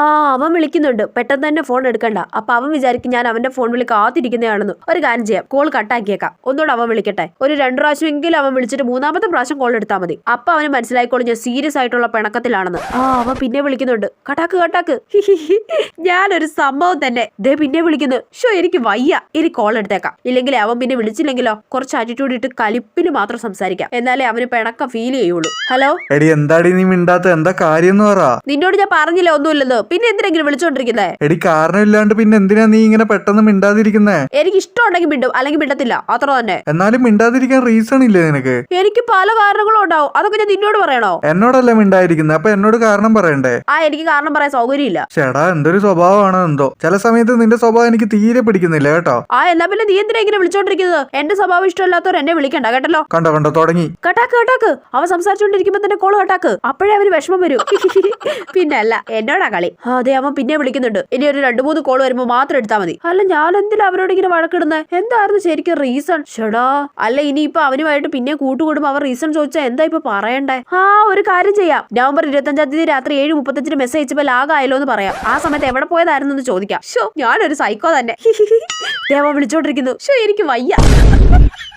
ആ അവൻ വിളിക്കുന്നുണ്ട്. പെട്ടെന്ന് തന്നെ ഫോൺ എടുക്കണ്ട. അപ്പൊ അവൻ വിചാരിക്കും ഞാൻ അവന്റെ ഫോൺ വിളി കാത്തിരിക്കുന്നതാണെന്ന് ഒരു കാര്യം ചെയ്യാം. കോൾ കട്ടാക്കിയേക്കാം ഒന്നുകൂടെ അവൻ വിളിക്കട്ടെ. ഒരു രണ്ടു പ്രാവശ്യമെങ്കിലും അവൻ വിളിച്ചിട്ട് മൂന്നാമത്തെ പ്രാവശ്യം കോൾ എടുത്താൽ മതി. അപ്പൊ അവന് മനസ്സിലായിക്കോളും ഞാൻ സീരിയസ് ആയിട്ടുള്ള പിണക്കത്തിലാണെന്ന്. ആ അവൻ പിന്നെ വിളിക്കുന്നുണ്ട്. കട്ടാക്ക് കട്ടാക്ക്. ഞാനൊരു സംഭവം തന്നെ. ദേ പിന്നെ വിളിക്കുന്നു. ഷോ എനിക്ക് വയ്യ. ഇനി കോൾ എടുത്തേക്കാം. ഇല്ലെങ്കിൽ അവൻ പിന്നെ വിളിച്ചില്ലെങ്കിലോ? കുറച്ച് ആറ്റിറ്റ്യൂഡ് ഇട്ട് കലിപ്പിന് മാത്രം സംസാരിക്കാം. എന്നാലേ അവന് പിണക്കം ഫീൽ ചെയ്യുള്ളൂ. ഹലോ? എടി എന്താടി നീ മിണ്ടാത്ത? എന്താ കാര്യം എന്ന് പറ. നിന്നോട് ഞാൻ പറഞ്ഞില്ല ഒന്നുമില്ലെന്ന്? പിന്നെ എന്തിനെങ്കിലും വിളിച്ചോണ്ടിരിക്കുന്നേ? എടി കാരണമില്ലാണ്ട് പിന്നെ എന്തിനാ നീ ഇങ്ങനെ പെട്ടെന്ന് മിണ്ടാതിരിക്കുന്നേ? എനിക്ക് ഇഷ്ടമുണ്ടെങ്കിൽ മിണ്ടും അല്ലെങ്കിൽ മിണ്ടത്തില്ല. അത്ര തന്നെ. എന്നാലും മിണ്ടാതിരിക്കാൻ റീസൺ ഇല്ലേ നിനക്ക്? എനിക്ക് പല കാരണങ്ങളും ഉണ്ടാവും. അതൊക്കെ ഞാൻ നിന്നോട് പറയണോ? എന്നോടല്ലേ മിണ്ടായിരിക്കുന്നത് അപ്പൊ എന്നോട് കാരണം പറയണ്ടേ? ആ എനിക്ക് കാരണം പറയാൻ സൗകര്യമില്ല. ചേടാ എന്തൊരു സ്വഭാവമാണ് എന്തോ. ചില സമയത്ത് നിന്റെ സ്വഭാവം എനിക്ക് തീരെ പിടിക്കുന്നില്ല കേട്ടോ. ആ എന്നാ പിന്നെ നീ എന്തിനാ ഇങ്ങനെ വിളിച്ചോണ്ടിരിക്കുന്നത്? എന്റെ സ്വഭാവം ഇഷ്ടമല്ലാത്തവർ എന്നെ വിളിക്കണ്ട കേട്ടല്ലോ? കണ്ടോ കണ്ടോ തുടങ്ങി. കട്ടാക്ക് കട്ടാക്ക്. അവ സംസാരിച്ചോണ്ടിരിക്കുമ്പോ തന്നെ കോൾ കട്ടാക്ക്. അപ്പോഴേ അവർ വിഷമം വരും. പിന്നെ അല്ല എന്നോടാ കളി. അതെ അവൻ പിന്നെ വിളിക്കുന്നുണ്ട്. ഇനി ഒരു രണ്ടു മൂന്ന് കോൾ വരുമ്പോ മാത്രം എടുത്താൽ മതി. അല്ല ഞാൻ എന്തിനാ അവരോട് ഇങ്ങനെ വഴക്കിടുന്നത് എന്തായിരുന്നു ശരിക്കും റീസൺ ഷടാ. അല്ല ഇനി ഇനിയിപ്പോ അവനുമായിട്ട് പിന്നെ കൂട്ടുകൂടുമ്പോ അവർ റീസൺ ചോദിച്ചാൽ എന്താ ഇപ്പൊ പറയണ്ടേ? ആ ഒരു കാര്യം ചെയ്യാം. നവംബർ ഇരുപത്തഞ്ചാം തീയതി രാത്രി ഏഴ് മുപ്പത്തഞ്ചിന് മെസ്സേജ് അയച്ചപ്പോ ലാഗായല്ലോ എന്ന് പറയാം. ആ സമയത്ത് എവിടെ പോയതായിരുന്നു എന്ന് ചോദിക്കാം. ഷോ ഞാനൊരു സൈക്കോ തന്നെ. ദേവ വിളിച്ചോണ്ടിരിക്കുന്നു. ഷോ എനിക്ക് വയ്യ.